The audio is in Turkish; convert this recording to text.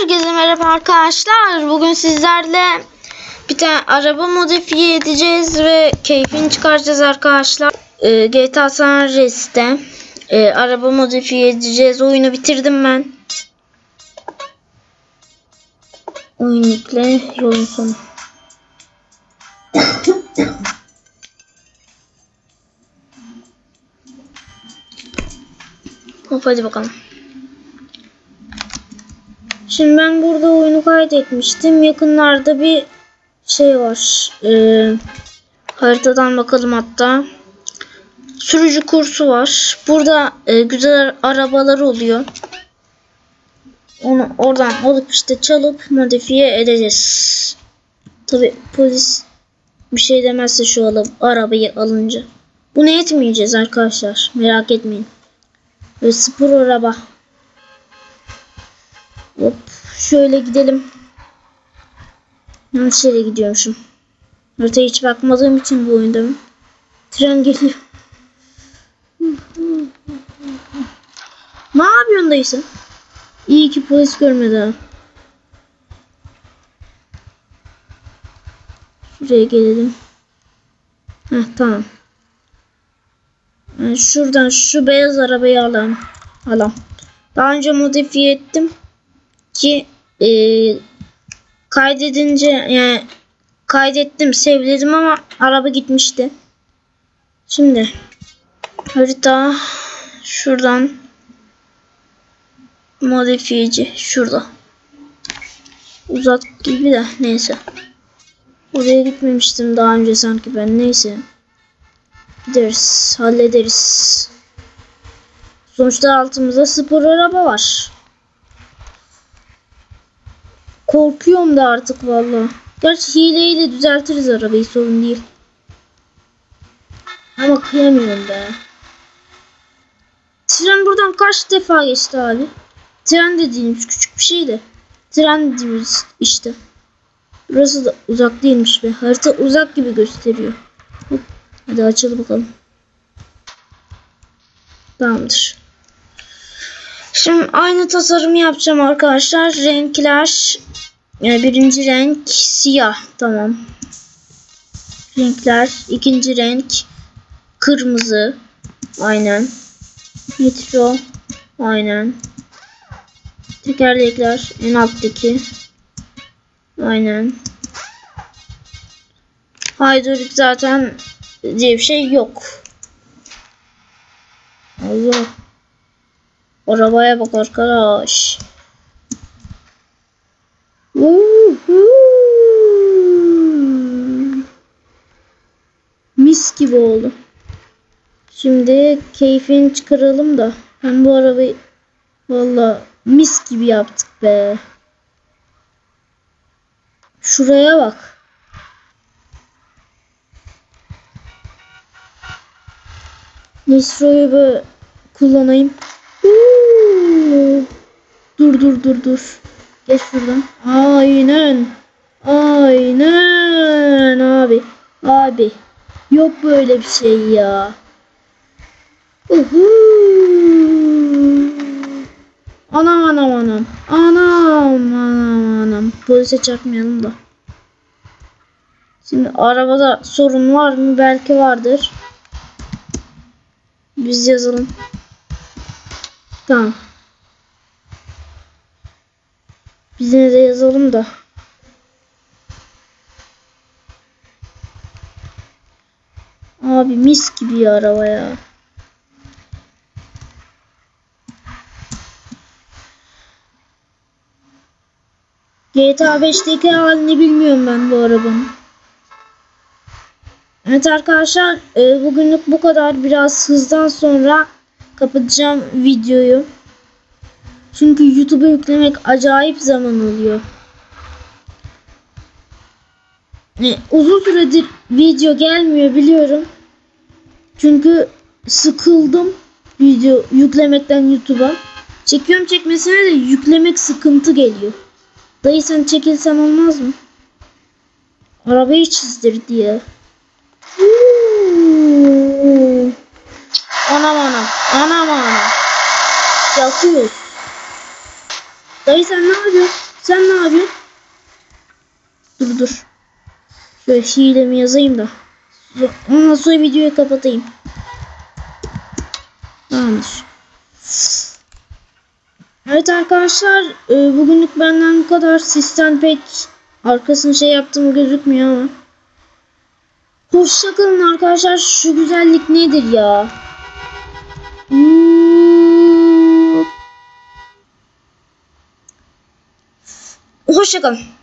Herkese merhaba arkadaşlar. Bugün sizlerle bir tane araba modifiye edeceğiz ve keyfini çıkaracağız arkadaşlar. Ee, GTA San Andreas'te e, araba modifiye edeceğiz. Oyunu bitirdim ben. Oyun yükle yolun sonu. Hop hadi bakalım. Şimdi ben burada oyunu kaydetmiştim. Yakınlarda bir şey var. Ee, haritadan bakalım hatta. Sürücü kursu var. Burada e, güzel arabalar oluyor. Onu oradan alıp işte çalıp modifiye edeceğiz. Tabi polis bir şey demezse şu alıp arabayı alınca. Bunu etmeyeceğiz arkadaşlar. Merak etmeyin. Ve spor araba. Hop şöyle gidelim. Yanlış yere gidiyormuşum. Haritaya hiç bakmadığım için bu oyunda? Tren geliyor. ne yapıyorsun dayısı? İyi ki polis görmedi ha. Şuraya gelelim. Heh tamam. Yani şuradan şu beyaz arabayı alalım. Alalım. Daha önce modifiye ettim ki e, kaydedince yani kaydettim sevledim ama araba gitmişti. Şimdi harita şuradan modifiyeci şurada. Uzak gibi de neyse. Oraya gitmemiştim daha önce sanki ben neyse. Gideriz hallederiz. Sonuçta altımızda spor araba var. Korkuyorum da artık valla. Gerçi hileyle düzeltiriz arabayı sorun değil. Ama kıyamıyorum be. Tren buradan kaç defa geçti abi? Tren dediğimiz küçük bir şey de. Tren dediğimiz işte. Burası da uzak değilmiş be. Harita uzak gibi gösteriyor. Hadi açalım bakalım. Tamamdır. Şimdi aynı tasarımı yapacağım arkadaşlar. Renkler birinci renk siyah. Tamam. Renkler. ikinci renk kırmızı. Aynen. Nitro. Aynen. Tekerlekler en alttaki. Aynen. Hidrolik zaten diye bir şey yok. Allah. Arabaya bak arkadaş. Gibi oldu. Şimdi keyfini çıkaralım da. Ben bu arabayı valla mis gibi yaptık be. Şuraya bak. Nisro'yu böyle kullanayım. Dur dur dur dur. Geç şuradan. Aynen. Aynen abi. Abi. Yok böyle bir şey ya. Uhu. Anam anam anam. Anam anam anam. Polise çarpmayalım da. Şimdi arabada sorun var mı? Belki vardır. Biz yazalım. Tamam. Biz de yazalım da. Abi mis gibi ya araba ya. GTA 5'teki halini bilmiyorum ben bu arabanın. Evet arkadaşlar e, bugünlük bu kadar. Biraz hızdan sonra kapatacağım videoyu. Çünkü YouTube'a yüklemek acayip zaman alıyor. E, uzun süredir video gelmiyor biliyorum. Çünkü sıkıldım video yüklemekten YouTube'a. Çekiyorum çekmesine de yüklemek sıkıntı geliyor. Dayı sen çekilsen olmaz mı? Arabayı çizdir diye. Anam anam. Anam anam. Yakıyoruz. Dayı sen ne yapıyorsun? Sen ne yapıyorsun? Dur dur. Şöyle hilemi yazayım da. Ondan sonra videoyu kapatayım. Tamamdır. Evet arkadaşlar e, bugünlük benden bu kadar. Sistem pek arkasını şey yaptığım gözükmüyor ama. Hoşçakalın arkadaşlar. Şu güzellik nedir ya? Hmm. Hoşçakalın.